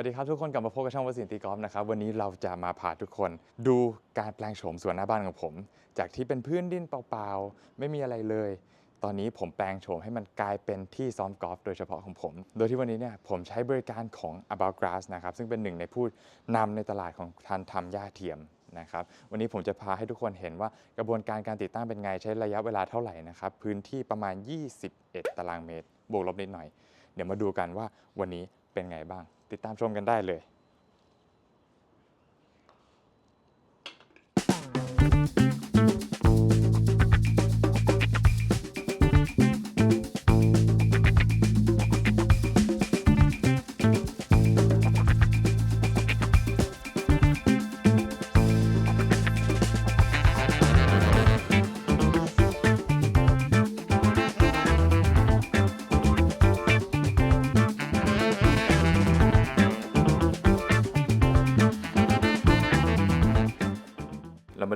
วัสดีครับทุกคนกลับมาพบกับช่องวสินตีกอล์ฟนะครับวันนี้เราจะมาพาทุกคนดูการแปลงโฉมสวนหน้าบ้านของผม จากที่เป็นพื้นดินเปล่าๆ ไม่มีอะไรเลย ตอนนี้ผมแปลงโฉมให้มันกลายเป็นที่ซ้อมกอล์ฟโดยเฉพาะของผม โดยที่วันนี้เนี่ยผมใช้บริการของ About Grass นะครับซึ่งเป็นหนึ่งในผู้นำในตลาดของการทำหญ้าเทียมนะครับวันนี้ผมจะพาให้ทุกคนเห็นว่ากระบวนการการติดตั้งเป็นไงใช้ระยะเวลาเท่าไหร่นะครับพื้นที่ประมาณ 21 ตารางเมตร บวกลบนิดหน่อย เดี๋ยวมาดูกันว่าวันนี้เป็นไงบ้าง ติดตามชมกันได้เลย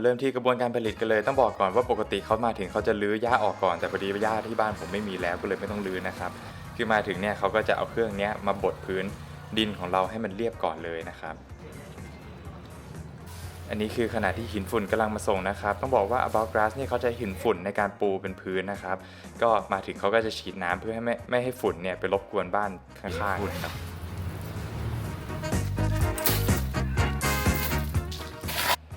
เรามาเริ่มที่กระบวนการผลิตกันเลย ต้องบอกก่อนว่าปกติเขามาถึงเขาจะลื้อหญ้าออกก่อนแต่พอดีหญ้าที่บ้านผมไม่มีแล้วก็เลยไม่ต้องลื้อนะครับคือมาถึงเนี่ยเขาก็จะเอาเครื่องเนี้ยมาบดพื้นดินของเราให้มันเรียบก่อนเลยนะครับ อันนี้คือขณะที่หินฝุ่นกำลังมาส่งนะครับ ต้องบอกว่า About Grass เนี่ยเขาใช้หินฝุ่นในการปูเป็นพื้นนะครับ ก็มาถึงเขาก็จะฉีดน้ำเพื่อให้ไม่ไม่ให้ฝุ่นเนี่ยไปรบกวนบ้านข้างๆนะครับ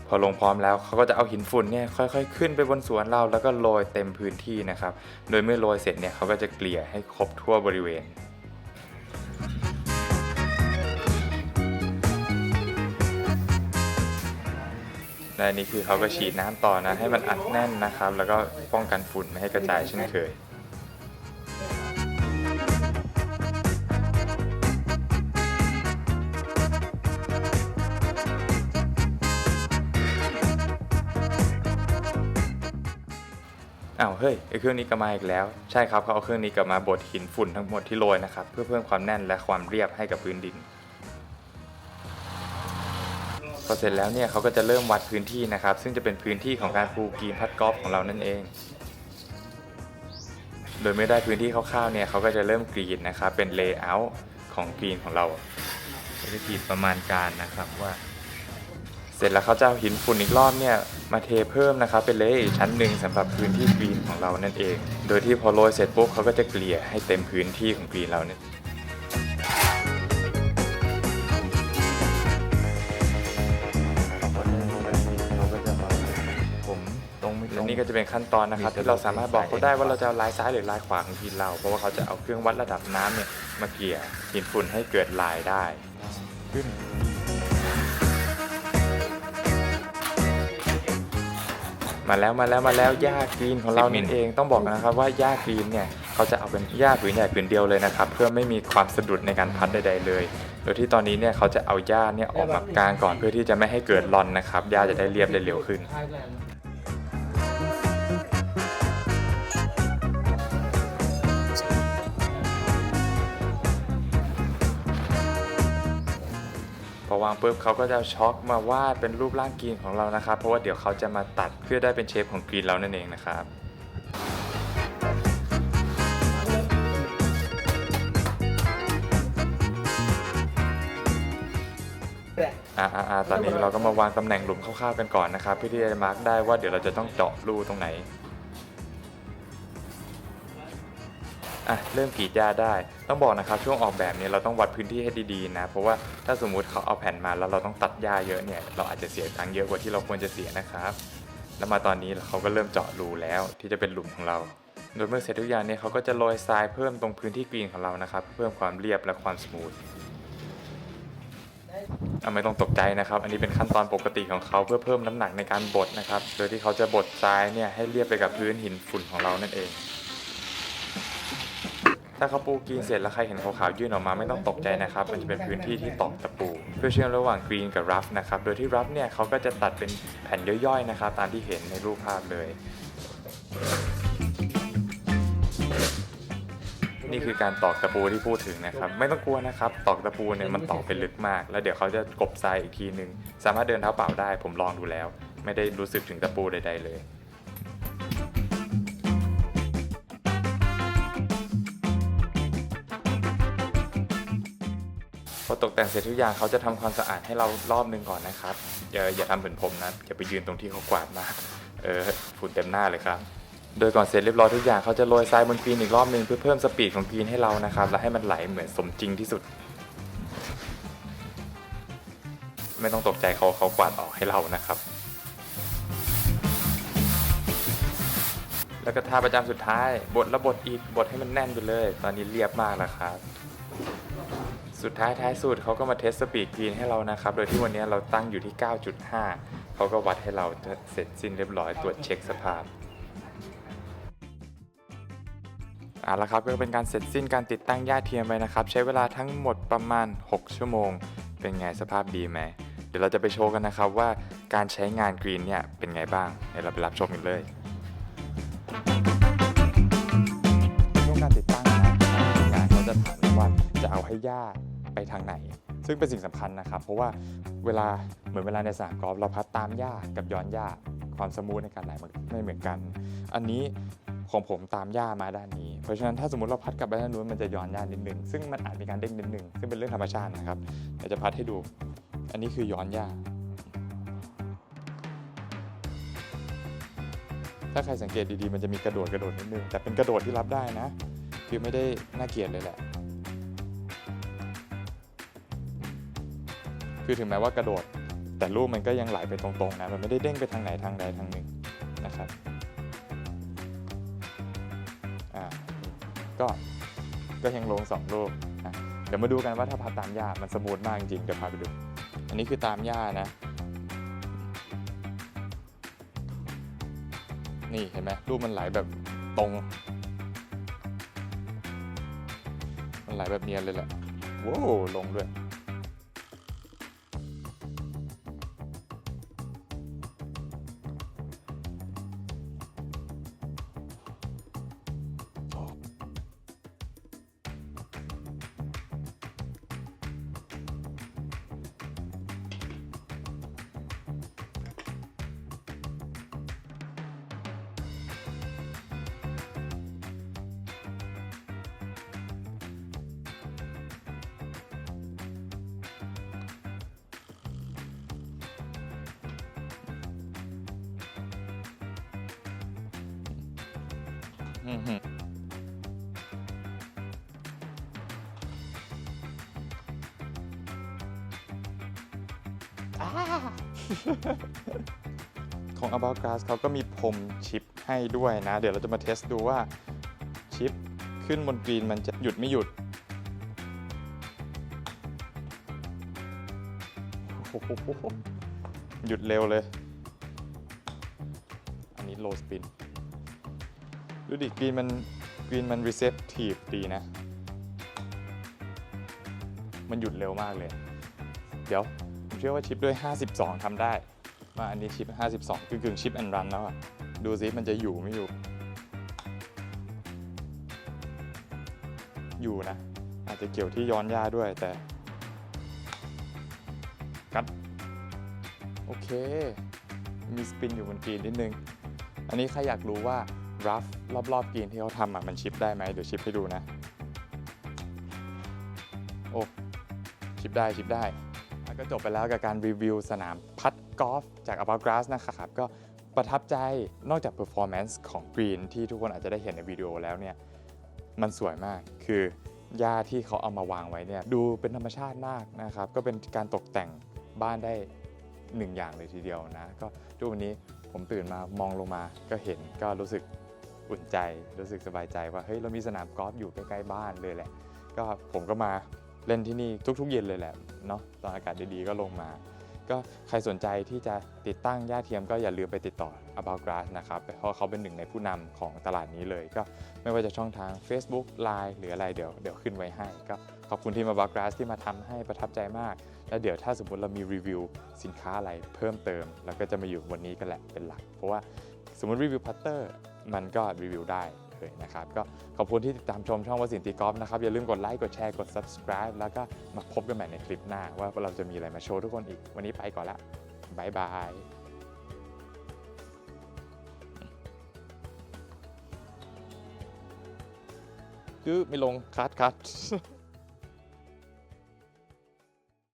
พอลงพร้อมแล้วเขาก็จะเอาหินฝุ่นเนี่ยค่อยๆ ขึ้นไปบนสวนเราแล้วก็โรยเต็มพื้นที่นะครับ โดยเมื่อโรยเสร็จเนี่ยเขาก็จะเกลี่ยให้ครบทั่วบริเวณและนนี้คือเขาก็ฉีดน้ำต่อนะให้มันอัดแน่นนะครับ แล้วก็ป้องกันฝุ่นไม่ให้กระจายเช่นเคย ฮ้ยไอเครื่องนี้กลับมาอีกแล้ว ใช่ครับเขาเอาเครื่องนี้กลับมาบดหินฝุ่นทั้งหมดที่โรยนะครับเพื่อเพิ่มความแน่นและความเรียบให้กับพื้นดินพอเสร็จแล้วเนี่ยเขาก็จะเริ่มวัดพื้นที่นะครับ ซึ่งจะเป็นพื้นที่ของการปูกรีนพัดกอล์ฟของเรานั่นเอง โดยเมื่อได้พื้นที่คร่าวๆเนี่ยเขาก็จะเริ่มกรีนนะครับเป็นเลเยอร์ของกรีนของเราจะกรีนประมาณการนะครับว่า เสร็จแล้วเขาจะเอาหินฝุ่นอีกรอบเนี่ยมาเทเพิ่มนะครับเป็นเลเยอร์อีกชั้นหนึ่งสำหรับพื้นที่กรีนของเรานั่นเอง โดยที่พอโรยเสร็จปุ๊บเขาก็จะเกลี่ยให้เต็มพื้นที่ของกรีนเราเนี่ยผมตรงไม่ตรและงนี่ก็จะเป็นขั้นตอนนะครับที่เราสามารถบอกเขาได้ว่าเราจะเอาลายซ้ายหรือลายขวาของทีมเรา เพราะว่าเขาจะเอาเครื่องวัดระดับน้ำเนี่ยมาเกลี่ยหินฝุ่นให้เกิดลายได้ขึ้น มาแล้วมาแล้วมาแล้วหญ้ากรีนของเรานั่นเองต้องบอกนะครับว่าหญ้ากรีนเนี่ยเขาจะเอาเป็นหญ้าผืนใหญ่ผืนเดียวเลยนะครับเพื่อไม่มีความสะดุดในการพัดใดๆเลย โดยที่ตอนนี้เนี่ยเขาจะเอาหญ้าเนี่ยออกมากางก่อนเพื่อที่จะไม่ให้เกิดรอนนะครับหญ้าจะได้เรียบได้เร็วขึ้น อวางปุ๊บเขาก็จะช็อคมาวาดเป็นรูปร่างกรีนของเรานะครับ เพราะว่าเดี๋ยวเขาจะมาตัดเพื่อได้เป็นเชฟของกรีนเรานั่นเองนะครับอ่าอ่าตอนนี้เราก็มาวางตำแหน่งหลุมคร่าวๆกันก่อนนะครับเพื่อที่จะมาร์กได้ว่าเดี๋ยวเราจะต้องเจาะรูตรงไหน อะเริ่มกรีดหญ้าได้ ต้องบอกนะครับช่วงออกแบบเนี่ยเราต้องวัดพื้นที่ให้ดีๆนะเพราะว่าถ้าสมมุติเขาเอาแผ่นมาแล้วเราต้องตัดหญ้าเยอะเนี่ยเราอาจจะเสียตังค์เยอะกว่าที่เราควรจะเสียนะครับ แล้วมาตอนนี้เขาก็เริ่มเจาะรูแล้วที่จะเป็นหลุมของเราโดยเมื่อเสร็จทุกอย่างเนี่ยเขาก็จะโรยทรายเพิ่มตรงพื้นที่กรีนของเรานะครับเพิ่มความเรียบและความสมูทอะไม่ต้องตกใจนะครับ อันนี้เป็นขั้นตอนปกติของเขาเพื่อเพิ่มน้ำหนักในการบดนะครับ โดยที่เขาจะบดทรายเนี่ยให้เรียบไปกับพื้นหินฝุ่นของเรานั่นเอง ถ้าเขาปูกรีนเสร็จแล้วใครเห็นขาวๆยื่นออกมาไม่ต้องตกใจนะครับ มันจะเป็นพื้นที่ที่ตอกตะปู เพื่อเชื่อมระหว่างกรีนกับรัฟนะครับ โดยที่รัฟเนี่ยเขาก็จะตัดเป็นแผ่นย่อยๆนะครับ ตามที่เห็นในรูปภาพเลย นี่คือการตอกตะปูที่พูดถึงนะครับ ไม่ต้องกลัวนะครับ ตอกตะปูเนี่ยมันตอกไปลึกมาก แล้วเดี๋ยวเขาจะกบทรายอีกทีหนึ่งสามารถเดินเท้าเปล่าได้ ผมลองดูแล้ว ไม่ได้รู้สึกถึงตะปูใด ๆ เลย อตกแต่งเสร็จทุกอย่างเขาจะทำความสะอาดให้เรารอบนึงก่อนนะครับ อย่าอย่าทำเหมือนผมนะอย่าไปยืนตรงที่เขากวาดมาเออฝุ่นเต็มหน้าเลยครับ โดยก่อนเสร็จเรียบร้อยทุกอย่างเขาจะโรยทรายบนกรีนอีกรอบนึงเพื่อเพิ่มสปีดของกรีนให้เรานะครับและให้มันไหลเหมือนสมจริงที่สุด ไม่ต้องตกใจเขาเขากวาดออกให้เรานะครับ แล้วก็ทาประจำสุดท้ายบทและบทอีกบทให้มันแน่นไปเลย ตอนนี้เรียบมากแล้วครับ สุดท้ายท้ายสุดเขาก็มาเทสสปีดกรีนให้เรานะครับ โดยที่วันนี้เราตั้งอยู่ที่ 9.5 เขาก็วัดให้เราเสร็จสิ้นเรียบร้อยตรวจเช็คสภาพเอาละครับก็เป็นการเสร็จสิ้นการติดตั้งย่าเทียมไปนะครับ ใช้เวลาทั้งหมดประมาณ 6 ชั่วโมง เป็นไงสภาพดีไหมเดี๋ยวเราจะไปโชว์กันนะครับว่าการใช้งานกรีนเนี่ยเป็นไงบ้างเดี๋ยวเราไปรับชมกันเลยช่วงการติดตั้งนะทางานเขาจะถามว่าจะเอาให้ย่า ทางไหน ซึ่งเป็นสิ่งสำคัญนะครับ เพราะว่าเวลาเหมือนเวลาในสนามกอล์ฟเราพัดตามหญ้ากับย้อนหญ้าความสมูทในการไหลมันไม่เหมือนกัน อันนี้ของผมตามหญ้ามาด้านนี้ เพราะฉะนั้นถ้าสมมติเราพัดกลับไปด้านนู้นมันจะย้อนหญ้านิดนึง ซึ่งมันอาจมีการเด้งนิดนึง ซึ่งเป็นเรื่องธรรมชาตินะครับเดี๋ยวจะพัดให้ดู อันนี้คือย้อนหญ้า ถ้าใครสังเกตดีๆ มันจะมีกระโดดกระโดดนิดนึง แต่เป็นกระโดดที่รับได้นะ คือไม่ได้น่าเกลียดเลยแหละ คือถึงแม้ว่ากระโดด แต่ลูกมันก็ยังไหลไปตรงๆนะมันไม่ได้เด้งไปทางไหนทางใดทางหนึ่งนะครับอ่าก็ก็ยังลงสองลูกนะเดี๋ยวมาดูกันว่าถ้าพัดตามหญ้ามันสมูทมากจริงเดี๋ยวพาไปดู อันนี้คือตามหญ้านะ นี่เห็นไหมรูปมันไหลแบบตรง มันไหลแบบเนียนเลยแหละว้าวลงด้วย ของ About Glass เขาก็มีพรมชิปให้ด้วยนะ เดี๋ยวเราจะมาเทสดูว่าชิปขึ้นบนกรีนมันจะหยุดไม่หยุดหยุดเร็วเลย อันนี้ low spin ดูดิกรีนมันกรีนมัน receptive ดีนะ มันหยุดเร็วมากเลย เดี๋ยว ผมเชื่อว่าชิปด้วย 52ทำได้ มาอันนี้ชิป 52 คือกึ่งชิปแอนรันแล้วอะดูซิมันจะอยู่ไม่อยู่ อยู่นะ อาจจะเกี่ยวที่ย้อนย่าด้วยแต่ กัด โอเค มีสปินอยู่บนกรีนนิดนึง อันนี้ใครอยากรู้ว่า รัฟรอบๆกรีนที่เขาทำอะมันชิปได้ไหมเดี๋ยวชิปให้ดูนะ โอ้ ชิปได้ชิปได้แล้วก็จบไปแล้วกับการรีวิวสนามพัดกอล์ฟจาก About Grass นะครับ ก็ประทับใจนอกจาก performance ของกรีนที่ทุกคนอาจจะได้เห็นในวิดีโอแล้วเนี่ย มันสวยมากคือหญ้าที่เขาเอามาวางไว้เนี่ยดูเป็นธรรมชาติมากนะครับ ก็เป็นการตกแต่งบ้านได้หนึ่งอย่างเลยทีเดียวนะ ก็ทุกวันนี้ผมตื่นมามองลงมาก็เห็นก็รู้สึก อุ่นใจรู้สึกสบายใจว่าเฮ้ยเรามีสนามกอล์ฟอยู่ใกล้ๆบ้านเลยแหละ ก็ผมก็มาเล่นที่นี่ทุกๆ เย็นเลยแหละเนาะตอนอากาศดีๆก็ลงมา ก็ใครสนใจที่จะติดตั้งหญ้าเทียมก็อย่าลืมไปติดต่อ About Grass นะครับเพราะเขาเป็นหนึ่งในผู้นำของตลาดนี้เลย ก็ไม่ว่าจะช่องทาง Facebook Line หรืออะไรเดี๋ยวเดี๋ยวขึ้นไว้ให้ก็ขอบคุณทีม About Grass ที่มาทำให้ประทับใจมาก แล้วเดี๋ยวถ้าสมมติเรามีรีวิวสินค้าอะไรเพิ่มเติมแล้วก็จะมาอยู่บนนี้กันแหละเป็นหลัก เพราะว่า สมมติรีวิวพัตเตอร์มันก็รีวิวได้เลยนะครับก็ขอบคุณที่ติดตามชมช่องวสินตีกอล์ฟนะครับ อย่าลืมกดไลค์กดแชร์กด subscribe แล้วก็มาพบกันใหม่ในคลิปหน้า ว่าเราจะมีอะไรมาโชว์ทุกคนอีก วันนี้ไปก่อนละบายบายคือไม่ลงคัดคัด